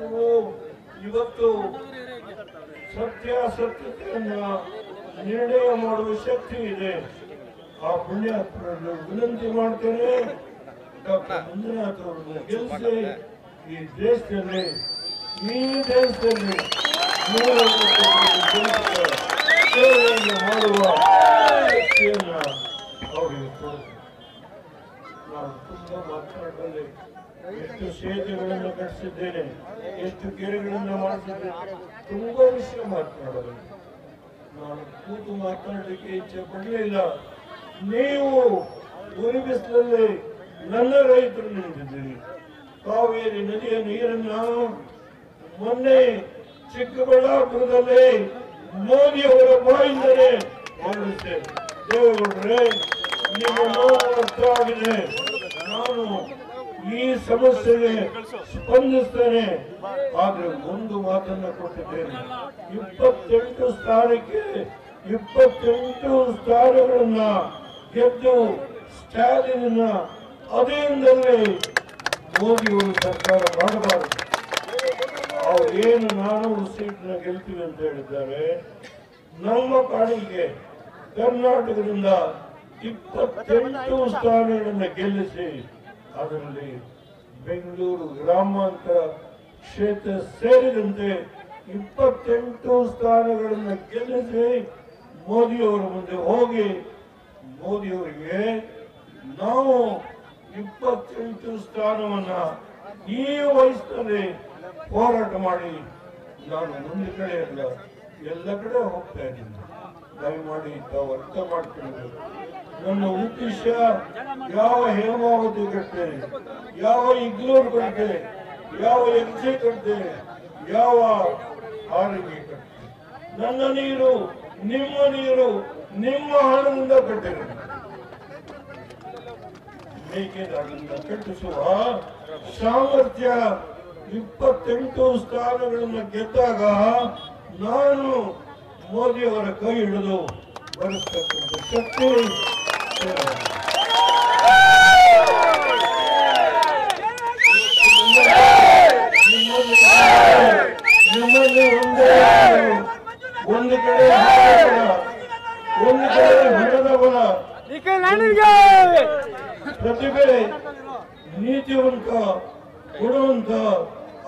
ನೀವು ಇವತ್ತು ಸತ್ಯಾಸತ್ಯತೆಯನ್ನ ನಿರ್ಣಯ ಮಾಡುವ ಶಕ್ತಿ ಇದೆ. ಆ ಪುಣ್ಯಾತ್ಮರನ್ನು ವಿನಂತಿ ಮಾಡ್ತೇನೆ. ಡಾಕ್ಟರ್ ಮಂಜುನಾಥ್ ಅವರನ್ನು ಗೆಲ್ಲಿಸಿ ಈ ದೇಶದಲ್ಲಿ ಈ ದೇಶದಲ್ಲಿ ಮಾಡುವ ಎಷ್ಟು ಸೇತುವೆಗಳನ್ನು ಕಟ್ಟಿಸಿದ್ದೇನೆ ಎಷ್ಟು ಕೆರೆಗಳನ್ನು ಮಾಡಿಸಿದ್ದೇನೆ. ತುಂಬಾ ವಿಷಯ ಮಾತನಾಡೋದು. ನಾನು ಕೂತು ಮಾತನಾಡಲಿಕ್ಕೆ ಇಚ್ಛೆ ಪಡಲಿಲ್ಲ ನೀವು ಉರಿ ಬಿಸಿಲಲ್ಲಿ ನನ್ನ ರೈತರು ನಿಂತಿದ್ದೀರಿ ಕಾವೇರಿ ನದಿಯ ನೀರನ್ನ ಮೊನ್ನೆ ಚಿಕ್ಕಬಳ್ಳಾಪುರದಲ್ಲಿ ಮೋದಿ ಅವರ ಹೊರಡಿಸಿದೆ ದೇವೇಗೌಡರೇ, ನಿಮ್ಮ ನಾನು ಈ ಸಮಸ್ಯೆಗೆ ಸ್ಪಂದಿಸ್ತೇನೆ ಆದ್ರೆ ಒಂದು ಮಾತನ್ನ ಕೊಟ್ಟಿದ್ದೇನೆ. ಇಪ್ಪತ್ತೆಂಟು ಸ್ಥಾನಕ್ಕೆ, ಇಪ್ಪತ್ತೆಂಟು ಸ್ಥಾನಗಳನ್ನ ಗೆದ್ದು ಸ್ಟಾಲಿನ ಅದೇಂದಲೇ ಒಂದು ಸರ್ಕಾರ ಮಾಡಬಾರದು. ಏನು ನಾನೂರು ಸೀಟ್ನ ಗೆಲ್ತೀವಿ ಅಂತ ಹೇಳಿದ್ದಾರೆ. ನಮ್ಮ ಕಾಣಿಗೆ ಕರ್ನಾಟಕದಿಂದ ಇಪ್ಪತ್ತೆಂಟು ಸ್ಥಾನಗಳನ್ನ ಗೆಲ್ಲಿಸಿ ಅದರಲ್ಲಿ ಬೆಂಗಳೂರು ಗ್ರಾಮಾಂತರ ಕ್ಷೇತ್ರ ಸೇರಿದಂತೆ ಇಪ್ಪತ್ತೆಂಟು ಸ್ಥಾನಗಳನ್ನು ಗೆಲ್ಲಿಸಿ ಮೋದಿಯವರ ಮುಂದೆ ಹೋಗಿ ಮೋದಿಯವರಿಗೆ ನಾವು ಇಪ್ಪತ್ತೆಂಟು ಸ್ಥಾನವನ್ನ ಈ ವಯಸ್ಸಿನಲ್ಲಿ ಹೋರಾಟ ಮಾಡಿ ನಾನು ಒಂದು ಕಡೆ ಎಲ್ಲ ಎಲ್ಲ ಕಡೆ ಹೋಗ್ತಾ ಇದ್ದೀನಿ. ದಯಮಾಡಿ ತಾವು ಅರ್ಥ ಮಾಡ್ಕೊಳ್ಬೇಕು ನನ್ನ ಉದ್ದೇಶ ಯಾವ ಹೇಮಾವತಿ ಕಟ್ಟೆ ಯಾವ ಇಗ್ಲೂರ್ ಕಟ್ಟೆ ಯಾವ ಎಕ್ಸೆ ಕಟ್ಟೆ ಯಾವ ಆರೋಗ್ಯ ಕಟ್ಟೆ ನನ್ನ ನೀರು, ನಿಮ್ಮ ನೀರು, ನಿಮ್ಮ ಹಣದಿಂದ ಕಟ್ಟೆ ಮೇಕೆದಾಟನ್ನು ಕಟ್ಟಿಸುವ ಸಾಮರ್ಥ್ಯ ಇಪ್ಪತ್ತೆಂಟು ಸ್ಥಾನಗಳನ್ನು ಗೆದ್ದಾಗ ನಾನು ಮೋದಿಯವರ ಕೈ ಹಿಡಿದು ಬರತಕ್ಕಂಥ ಶಕ್ತಿ ನಿಮ್ಮಲ್ಲಿ ಒಂದೇ ಒಂದು ಒಂದು ಪ್ರತಿ ನೀತಿವಂತ ಗುಣವಂತ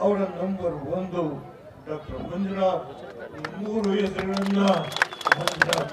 ಅವರ ನಂಬರ್ ಒಂದು ಡಾಕ್ಟರ್ ಮಂಜುನಾಥ್ ಮೂರು ಹೆಸರುಗಳನ್ನ ಮಂಜುನಾಥ್.